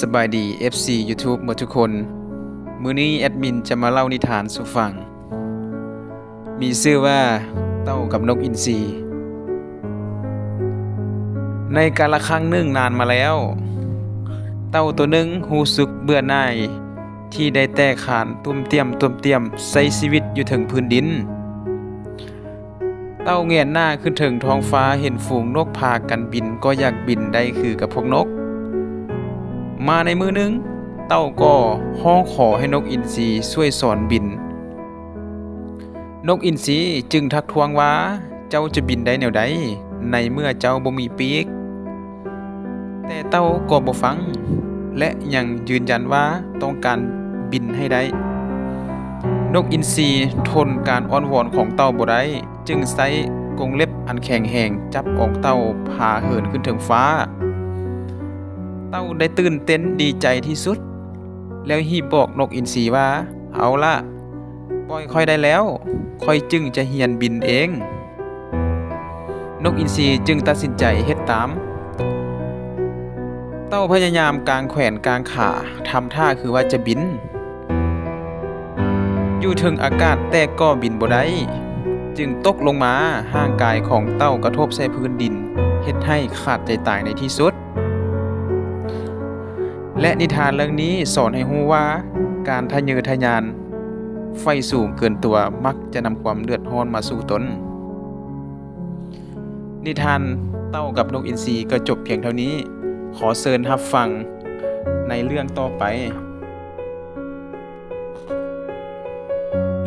สบายดี FC YouTube หมดทุกคน มือนี้แอดมินจะมาเล่านิทานสู่ฟัง มีชื่อว่าเต้ากับนกอินทรีในกาละครั้งหนึ่งนานมาแล้ว เต้าตัวหนึ่งหูสึกเบื่อหน่าย ที่ได้แต่ขานตุ้มเตียมตุ้มเตียมใช้ชีวิตอยู่ถึงพื้นดิน เต้าเงียนหน้าขึ้นถึงท้องฟ้าเห็นฝูงนกพากันบินก็อยากบินได้คือกับพวกนก มาในมือหนึง เต้าก็ห้องขอให้นกอินทรีช่วยสอนบิน นกอินทรีจึงทักท้วงว่า เจ้าจะบินได้แนวใดในเมื่อเจ้าบ่มีปีก แต่เต้าก็บ่ฟัง และยังยืนยันว่าต้องการบินให้ได้ นกอินทรีทนการอ้อนวอนของเต้าบ่ได้จึงใช้กรงเล็บอันแข็งแรงจับของเต้าพาเหินขึ้นถึงฟ้า เต้าได้ตื่นเต้นดีใจที่สุด แล้วฮีบบอกนกอินทรีว่า เอาล่ะปล่อยค่อยได้แล้ว ค่อยจึงจะเฮียนบินเอง นกอินทรีจึงตัดสินใจเฮ็ดตาม เต้าพยายามกางแขวนกางขาทำท่าคือว่าจะบิน อยู่ถึงอากาศแต่ก็บินบ่ได้จึงตกลงมาห่างกายของเต้ากระทบใส่พื้นดินเฮ็ดให้ขาดใจตายในที่สุด และนิทานเรื่องนี้สอนให้รู้ว่า การทะเยอทะยาน ไฟสูงเกินตัวมักจะนำความเดือดร้อนมาสู่ตน นิทานเต้ากับนกอินทรีก็จบเพียงเท่านี้ ขอเชิญรับฟังในเรื่องต่อไป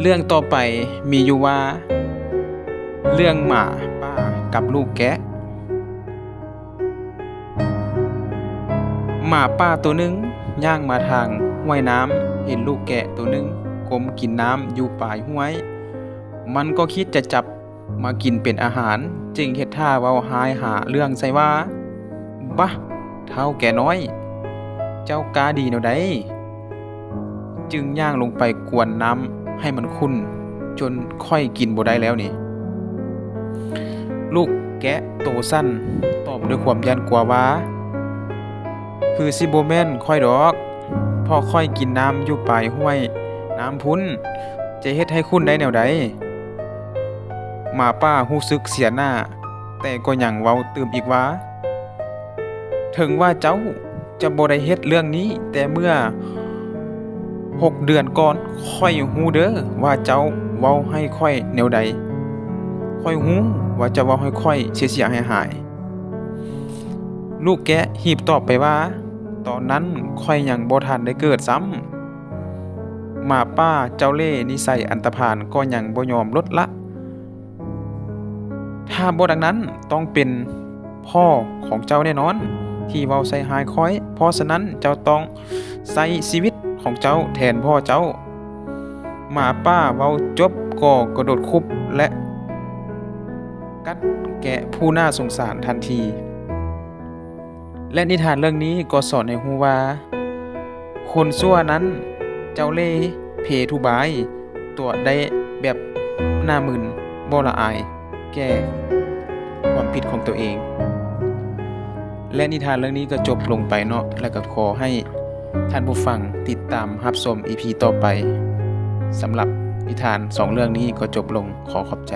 เรื่องต่อไปมีอยู่ว่า เรื่องหมาป้ากับลูกแกะ หมาป่าตัวหนึ่งย่างมาทางห้วยน้ำเห็นลูกแกะตัวหนึ่งกลมกินน้ำอยู่ปลายห้วย มันก็คิดจะจับมากินเป็นอาหาร จึงเฮ็ดท่าเว้าหายหาเรื่องใส่ว่าบะเท่าแก่น้อย เจ้ากาดีแนวใดจึงย่างลงไปกวนน้ำให้มันขุ่นจนค่อยกินบ่ได้แล้วนี่ ลูกแกะโตสั้นตอบด้วยความยันกลัวว่า คือซิโบแมนค่อยดอกพอค่อยกินน้ำอยู่ปลายห้วย น้ำพุ้นจะเฮ็ดให้คุณได้แนวใดหมาป้าฮู้สึกเสียหน้า แต่ก็ยังเว้าตืมอีกว่าถึงว่าเจ้าจะบ่ได้เฮ็ดเรื่องนี้ แต่เมื่อหกเดือนก่อนค่อยฮู้เด้อว่าเจ้าเว้าให้ค่อยแนวใดค่อยฮู้ว่าจะเว้าให้ค่อยเสียๆหายๆลูกแกะหีบตอบไปว่า ตอนนั้นค่อยยังบ่ทันได้เกิดซ้ำหมาป้าเจ้าเล่ห์นิสัยอันตรพานก็ยังบ่ยอมลดละ ถ้าบ่ดังนั้นต้องเป็นพ่อของเจ้าแน่นอน ที่เว้าใส่หายคอย เพราะฉะนั้นเจ้าต้องใส่ชีวิตของเจ้าแทนพ่อเจ้า หมาป้าเว้าจบก็กระโดดคุบและ กัดแกะผู้น่าสงสารทันที และนิทานเรื่องนี้ก็สอนให้รู้ว่า คนซั่วนั้นเจ้าเล่เพทุบาย ตัวได้แบบหน้ามึนบ่ละอาย แก้ความผิดของตัวเอง และนิทานเรื่องนี้ก็จบลงไปเนาะแล้วก็ขอให้ท่านผู้ฟังติดตามรับชม EP ต่อไปสำหรับนิทานสองเรื่องนี้ก็จบลงขอขอบใจ